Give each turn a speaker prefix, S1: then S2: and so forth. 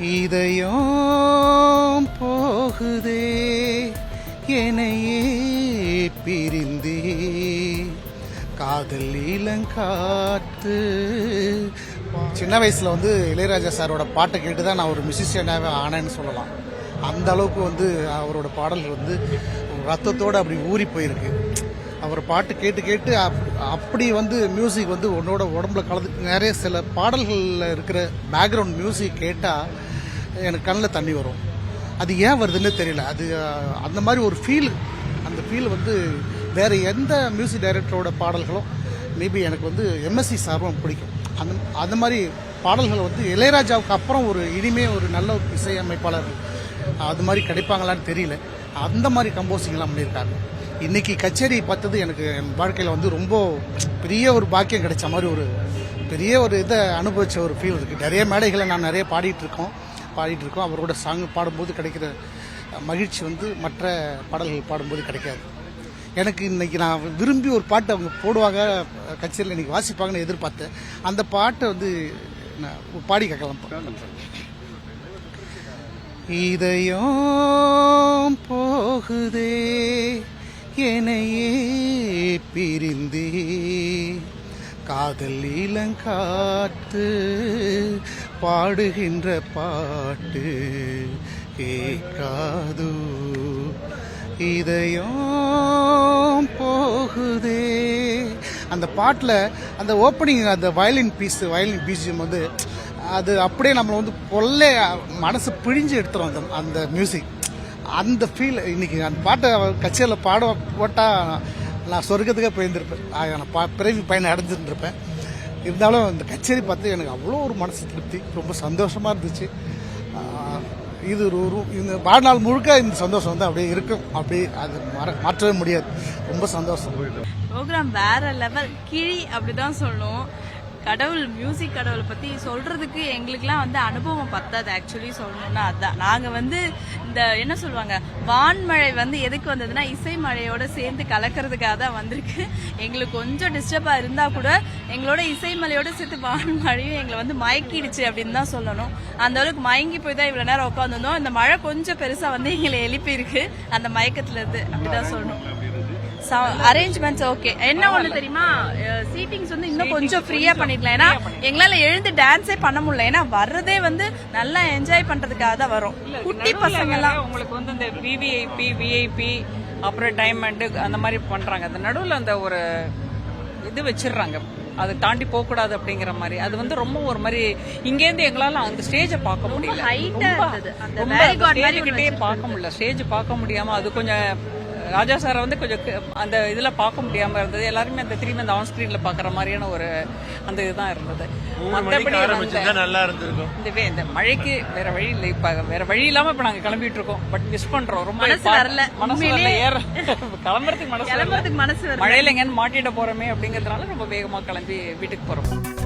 S1: இதயம் போகுதே என்னையே பிரிந்தே. காதல் இளங்காத்து சின்ன வயசுல வந்து இளையராஜா சாரோட பாட்டை கேட்டு தான் நான் ஒரு மியூசிஷியனாகவே ஆனேன்னு சொல்லலாம். அந்த அளவுக்கு வந்து அவரோட பாடல்கள் வந்து ரத்தத்தோடு அப்படி ஊறி போயிருக்கு. அவர் பாட்டு கேட்டு கேட்டு அப்- அப்படி வந்து மியூசிக் வந்து உன்னோட உடம்புல கலந்து நிறைய சில பாடல்களில் இருக்கிற பேக்ரவுண்ட் மியூசிக் கேட்டால் எனக்கு கண்ணில் தண்ணி வரும். அது ஏன் வருதுன்னு தெரியல. அது அந்த மாதிரி ஒரு ஃபீல் அந்த ஃபீல் வந்து வேறு எந்த மியூசிக் டைரக்டரோட பாடல்களும் மேபி எனக்கு வந்து எம்எஸ்சி சார்பம் பிடிக்கும். அந்த அந்த மாதிரி பாடல்கள் வந்து இளையராஜாவுக்கு அப்புறம் ஒரு இனிமே ஒரு நல்ல ஒரு இசையமைப்பாளர் அது மாதிரி கிடைப்பாங்களான்னு தெரியல. அந்த மாதிரி கம்போசிங்லாம் பண்ணியிருக்காங்க. இன்னைக்கு கச்சேரி பார்த்தது எனக்கு என் வாழ்க்கையில் வந்து ரொம்ப பெரிய ஒரு பாக்கியம் கிடைச்ச மாதிரி ஒரு பெரிய ஒரு இதை அனுபவித்த ஒரு ஃபீல் இருக்குது நிறைய மேடைகளை நான் நிறைய பாடிட்டு இருக்கோம். பாடிட்டு இருக்கோம். அவரோட சாங் பாடும்போது கிடைக்கிற மகிழ்ச்சி வந்து மற்ற பாடல்கள் பாடும்போது கிடைக்காது. எனக்கு இன்னைக்கு நான் விரும்பி ஒரு பாட்டு அவங்க போடுவாங்க கச்சேரியில் இன்னைக்கு வாசிப்பாங்கன்னு எதிர்பார்த்தேன். அந்த பாட்டை வந்து நான் பாடி கேட்கலாம். இதயம் போகுதே என்னையே பிரிந்தே. காதல் இளங்காத்து பாடுகின்ற பாட்டு கேட்காது. இதயம் போகுதே. அந்த பாட்டில் அந்த ஓப்பனிங் அந்த வயலின் பீஸ் வயலின் பீஜியம் வந்து அது அப்படியே நம்மளை வந்து கொள்ளை மனசு பிழிஞ்சு எடுத்துரும் அந்த அந்த மியூசிக் அந்த ஃபீல் இன்னைக்கு அந்த பாட்டை கச்சேரியில் பாட போட்டால் நான் சொர்க்கத்துக்கே போயிருந்திருப்பேன். நான் பா பிறவி பயணம் அடைஞ்சிருந்திருப்பேன். இருந்தாலும் இந்த கச்சேரி பார்த்து எனக்கு அவ்வளோ ஒரு மனசு திருப்தி. ரொம்ப சந்தோஷமாக இருந்துச்சு. இது ஒரு ஒரு- இந்த வாழ்நாள் முழுக்க இந்த சந்தோஷம் வந்து அப்படியே இருக்கும். அப்படி அது மற மாற்றவே முடியாது. ரொம்ப சந்தோஷம்.
S2: ப்ரோக்ராம் வேற லெவல் கிழி அப்படிதான் சொல்லணும் கடவுள் மியூசிக் கடவுளை பத்தி சொல்றதுக்கு எங்களுக்குலாம் வந்து அனுபவம் பத்தாது. ஆக்சுவலி சொல்லணும்னா அதான். நாங்க வந்து இந்த என்ன சொல்லுவாங்க வான்மழை வந்து எதுக்கு வந்ததுன்னா இசை மழையோட சேர்ந்து கலக்கிறதுக்காக தான் வந்திருக்கு. எங்களுக்கு கொஞ்சம் டிஸ்டர்பா இருந்தா கூட எங்களோட இசை மலையோட சேர்த்து வான்மழையும் எங்களை வந்து மயக்கிடுச்சு அப்படின்னு தான் சொல்லணும். அந்த அளவுக்கு மயங்கி போய் தான் இவ்வளவு நேரம் உட்காந்துருந்தோம் இந்த மழை கொஞ்சம் பெருசா வந்து எங்களை எழுப்பி இருக்கு அந்த மயக்கத்துல இருந்து அப்படிதான் சொல்லணும். அரேஞ்ச்மெண்ட்ஸ் ஓகே என்ன ஒண்ணு தெரியுமா? சீட்டிங்ஸ் வந்து இன்னும் கொஞ்சம் ஃப்ரீயா பண்ணிடலாம் ஏன்னா எங்களால எழுந்து டான்ஸே பண்ண முடியல. ஏன்னா வர்றதே வந்து நல்லா என்ஜாய் பண்றதுக்காக தான் வரும். குட்டி பசங்க எல்லாம்
S3: உங்களுக்கு வந்து இந்த விவிஐபி விஐபி அப்புறம் டைமண்ட் அந்த மாதிரி பண்றாங்க. அந்த நடுவுல அந்த ஒரு இது வச்சிடுறாங்க. அதை தாண்டி போக கூடாது அப்படிங்கிற மாதிரி. அது வந்து ரொம்ப ஒரு மாதிரி இங்கேருந்து எங்களால அந்த ஸ்டேஜை பார்க்க முடியல. ரொம்ப- பார்க்க முடியல. ஸ்டேஜ் பார்க்க முடியாம அது கொஞ்சம் ராஜா சாரை வந்து கொஞ்சம் அந்த இதுல பார்க்க முடியாம இருந்தது. எல்லாருமே அந்த திரும்பி அந்த ஆன் ஸ்கிரீன்ல பாக்குற மாதிரியான ஒரு அந்த இதுதான் இருந்தது. மத்தபடி அந்த-
S4: நல்லா இருந்திருக்கும்.
S3: இந்த இந்த மழைக்கு வேற வழி இல்லை. இப்ப வேற வழி இல்லாம இப்ப நாங்க கிளம்பிட்டு இருக்கோம். பட் மிஸ் பண்றோம். ரொம்ப
S2: மனசு வரல.
S3: மனசு வரல. ஏற கிளம்புறதுக்கு மனசு வரல.
S2: கிளம்புறதுக்கு மனசு.
S3: மழையில எங்கன்னு மாட்டிட போறோமே அப்படிங்கறதுனால ரொம்ப வேகமா கிளம்பி வீட்டுக்கு போறோம்.